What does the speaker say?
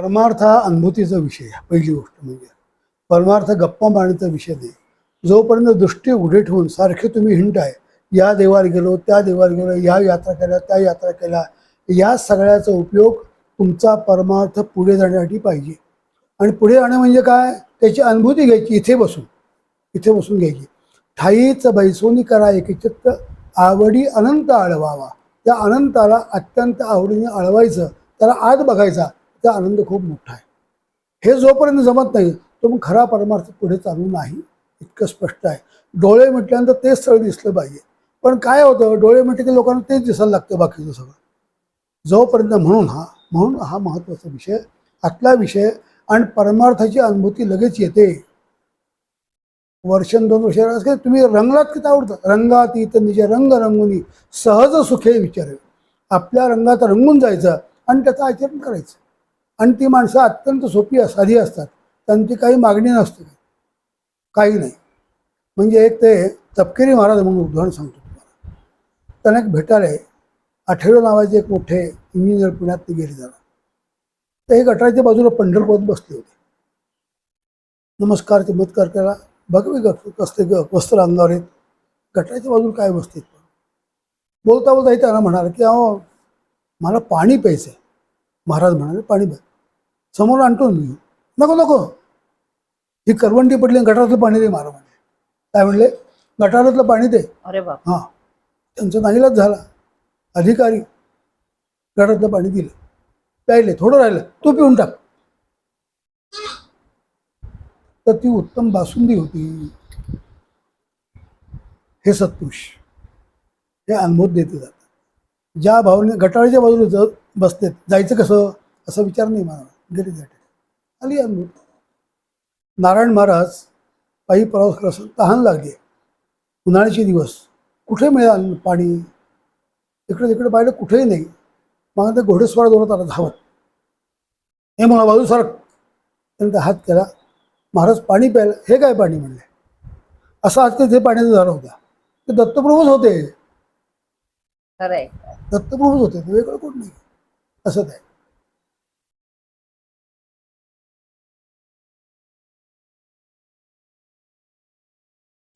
परमार्थ हा अनुभूतीचा विषय आहे पहिली गोष्ट म्हणजे. परमार्थ गप्पा मारण्याचा विषय नाही. जोपर्यंत दृष्टी उघडे ठेवून सारखे तुम्ही हिंट आहे या देवाला गेलो त्या देवाला गेलो या यात्रा केल्या त्या यात्रा केल्या या सगळ्याचा उपयोग तुमचा परमार्थ पुढे जाण्यासाठी पाहिजे. आणि पुढे जाणं म्हणजे काय? त्याची अनुभूती घ्यायची इथे बसून इथे बसून घ्यायची. ठाईच बैसोनी करा एकचित्त आवडी अनंत आळवावा. त्या अनंताला अत्यंत आवडीने आळवायचं त्याला आत बघायचा. त्या आनंद खूप मोठा आहे. हे जोपर्यंत जमत नाही तो मग खरा परमार्थ पुढे चालू नाही इतकं स्पष्ट आहे. डोळे म्हटल्यानंतर तेच स्थळ दिसलं पाहिजे. पण काय होतं डोळे म्हटले की लोकांना तेच दिसायला लागतं बाकीचं सगळं. जोपर्यंत म्हणून हा म्हणून हा महत्त्वाचा विषय आतला विषय आणि परमार्थाची अनुभूती लगेच येते. वर्षन दोन वर्ष काय तुम्ही रंगलात किती आवडतं? रंगातीत निजे रंग रंगुनी सहज सुखे विचार आपल्या रंगात रंगून जायचं आणि त्याचं आचरण करायचं. आणि ती माणसं अत्यंत सोपी साधी असतात. त्यांची काही मागणी नसते. काही नाही. म्हणजे एक ते तपकिरी महाराज म्हणून उदाहरण सांगतो तुम्हाला. त्यांना एक भेटाले आहे. नावाचे एक मोठे इंजिनियर पुण्यात ते गेले झाला ते एक अठराच्या बाजूला पंढरपूरात बसले होते. नमस्कार चमत्कार केला बघवे मी ग- वस्त्र अंगावर आहेत. गटाराच्या बाजूला काय बसते बोलता बोलता त्यांना म्हणाले की अहो मला पाणी प्यायचं आहे महाराज म्हणाले पाणी प्या. समोर आणतो मी. नको नको. ही करवंटी पडली गटारातलं पाणी दे महाराज म्हणले काय म्हणले? गटारातलं पाणी दे. अरे बाप. हां. त्यांचा झाला. अधिकारी गटारातलं पाणी दिलं. प्यायले थोडं राहिलं. तू पिऊन टाक. तर ती उत्तम बासुंदी होती. हे सत्पुरुष. हे अनुभव देते जातात. ज्या भावने गटाळीच्या बाजूला ज बसतेत जायचं कसं? असा विचार नाही मला त्या ठिकाणी आली अनुभव नारायण महाराज पायी प्रवास करत तहान लागली. उन्हाळ्याचे दिवस. कुठे मिळाल पाणी? इकडे तिकडे पाहिलं कुठेही नाही. मग ते घोडेस्वार दोरत आला धावत. हे मला बाजू सारख. त्यांनी त्या हात केला. महाराज पाणी प्यायला हे काय पाणी म्हणले? असं आज ते पाण्याचा झाला होता. ते दत्तप्रभूच होते. दत्तप्रभूच होते. ते वेगळं कोण नाही? असं ते.